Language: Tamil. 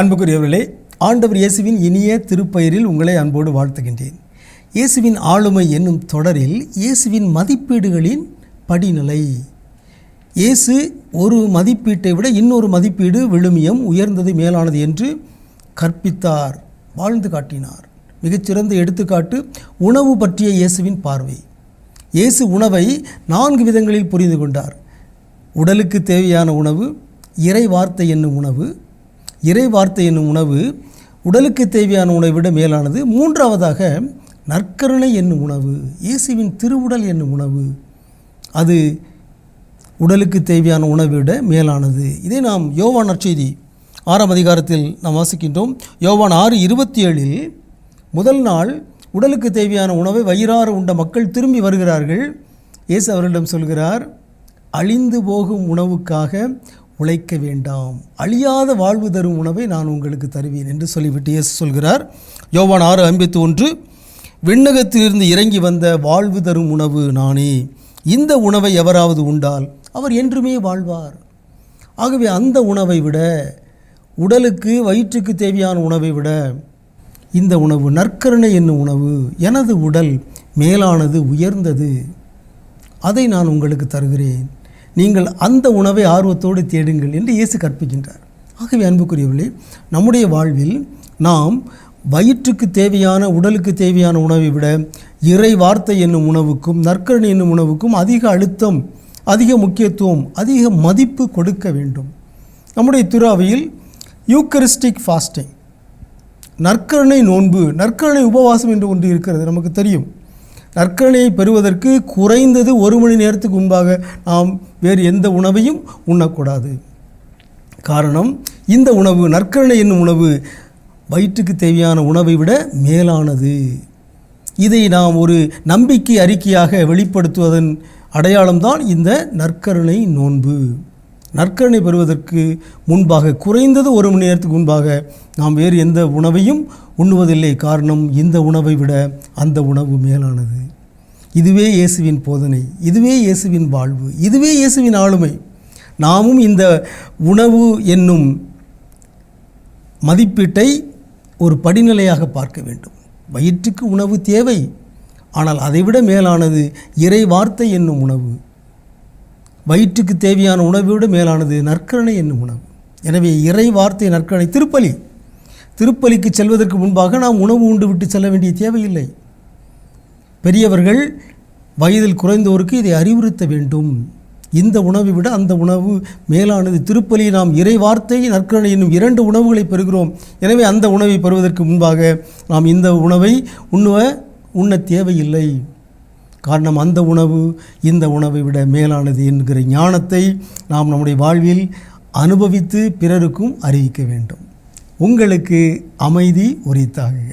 அன்புக்குரியவர்களே ஆண்டவர் இயேசுவின் இனிய திருப்பெயரில் உங்களை அன்போடு வாழ்த்துகின்றேன். இயேசுவின் ஆளுமை என்னும் தொடரில் இயேசுவின் மதிப்பீடுகளின் படிநிலை. இயேசு ஒரு மதிப்பீட்டை விட இன்னொரு மதிப்பீடு விழுமியம் உயர்ந்தது மேலானது என்று கற்பித்தார் வாழ்ந்து காட்டினார். மிகச்சிறந்த எடுத்துக்காட்டு உணவு பற்றிய இயேசுவின் பார்வை. இயேசு உணவை நான்கு விதங்களில் புரிந்து கொண்டார். உடலுக்கு தேவையான உணவு இறை வார்த்தை என்னும் உணவு இறை வார்த்தை என்னும் உணவு உடலுக்கு தேவையான உணவை விட மேலானது. மூன்றாவதாக நற்கருணை என்னும் உணவு இயேசுவின் திருவுடல் என்னும் உணவு அது உடலுக்கு தேவையான உணவை விட மேலானது. இதை நாம் யோவான் நற்செய்தி ஆறாம் அதிகாரத்தில் நாம் வாசிக்கின்றோம். யோவான் ஆறு இருபத்தி ஏழில் முதல் நாள் உடலுக்கு தேவையான உணவை வயிறாறு உண்ட மக்கள் திரும்பி வருகிறார்கள். இயேசு அவர்களிடம் சொல்கிறார் அழிந்து போகும் உணவுக்காக உழைக்க வேண்டாம். அழியாத வாழ்வு தரும் உணவை நான் உங்களுக்கு தருவேன் என்று சொல்லிவிட்டு இயேசு சொல்கிறார். யோவான் ஆறு ஐம்பத்தி ஒன்று விண்ணகத்திலிருந்து இறங்கி வந்த வாழ்வு தரும் உணவு நானே இந்த உணவை எவராவது உண்டால் அவர் என்றுமே வாழ்வார். ஆகவே அந்த உணவை விட உடலுக்கு வயிற்றுக்கு தேவையான உணவை விட இந்த உணவு நற்கருணை என்னும் உணவு எனது உடல் மேலானது உயர்ந்தது. அதை நான் உங்களுக்கு தருகிறேன். நீங்கள் அந்த உணவை ஆர்வத்தோடு தேடுங்கள் என்று இயேசு கற்பிக்கின்றார். ஆகவே அன்புக்குரியவர்களே நம்முடைய வாழ்வில் நாம் வயிற்றுக்கு தேவையான உடலுக்கு தேவையான உணவை விட இறை வார்த்தை என்னும் உணவுக்கும் நற்கரணி என்னும் உணவுக்கும் அதிக அழுத்தம் அதிக முக்கியத்துவம் அதிக மதிப்பு கொடுக்க வேண்டும். நம்முடைய துறாவையில் யூக்கரிஸ்டிக் ஃபாஸ்டிங் நற்கருணை நோன்பு நற்கருணை உபவாசம் என்று ஒன்று இருக்கிறது நமக்கு தெரியும். நற்கரணையை பெறுவதற்கு குறைந்தது ஒரு மணி நேரத்துக்கு முன்பாக நாம் வேறு எந்த உணவையும் உண்ணக்கூடாது. காரணம் இந்த உணவு நற்கரணை என்னும் உணவு வயிற்றுக்கு தேவையான உணவை விட மேலானது. இதை நாம் ஒரு நம்பிக்கை அறிக்கையாக வெளிப்படுத்துவதன் அடையாளம்தான் இந்த நற்கருணை நோன்பு. நற்கரணை பெறுவதற்கு முன்பாக குறைந்தது ஒரு மணி நேரத்துக்கு முன்பாக நாம் வேறு எந்த உணவையும் உண்ணுவதில்லை. காரணம் இந்த உணவை விட அந்த உணவு மேலானது. இதுவே இயேசுவின் போதனை இதுவே இயேசுவின் வாழ்வு இதுவே இயேசுவின் ஆளுமை. நாமும் இந்த உணவு என்னும் மதிப்பீட்டை ஒரு படிநிலையாக பார்க்க வேண்டும். வயிற்றுக்கு உணவு தேவை ஆனால் அதைவிட மேலானது இறை வார்த்தை என்னும் உணவு. வயிற்றுக்கு தேவையான உணவை விட மேலானது நற்கரணை என்னும் உணவு. எனவே இறை வார்த்தை நற்கரணை. திருப்பலி. திருப்பலிக்கு செல்வதற்கு முன்பாக நாம் உணவு உண்டு விட்டு செல்ல வேண்டிய தேவையில்லை. பெரியவர்கள் வயதில் குறைந்தோருக்கு இதை அறிவுறுத்த வேண்டும். இந்த உணவை விட அந்த உணவு மேலானது. திருப்பலி நாம் இறை வார்த்தை நற்கரணை என்னும் இரண்டு உணவுகளை பெறுகிறோம். எனவே அந்த உணவை பெறுவதற்கு முன்பாக நாம் இந்த உணவை உண்ணுவ உண்ண தேவையில்லை. காரணம் அந்த உணவு இந்த உணவை விட மேலானது என்கிற ஞானத்தை நாம் நம்முடைய வாழ்வில் அனுபவித்து பிறருக்கும் அறிவிக்க வேண்டும். உங்களுக்கு அமைதி உரித்தாகுக.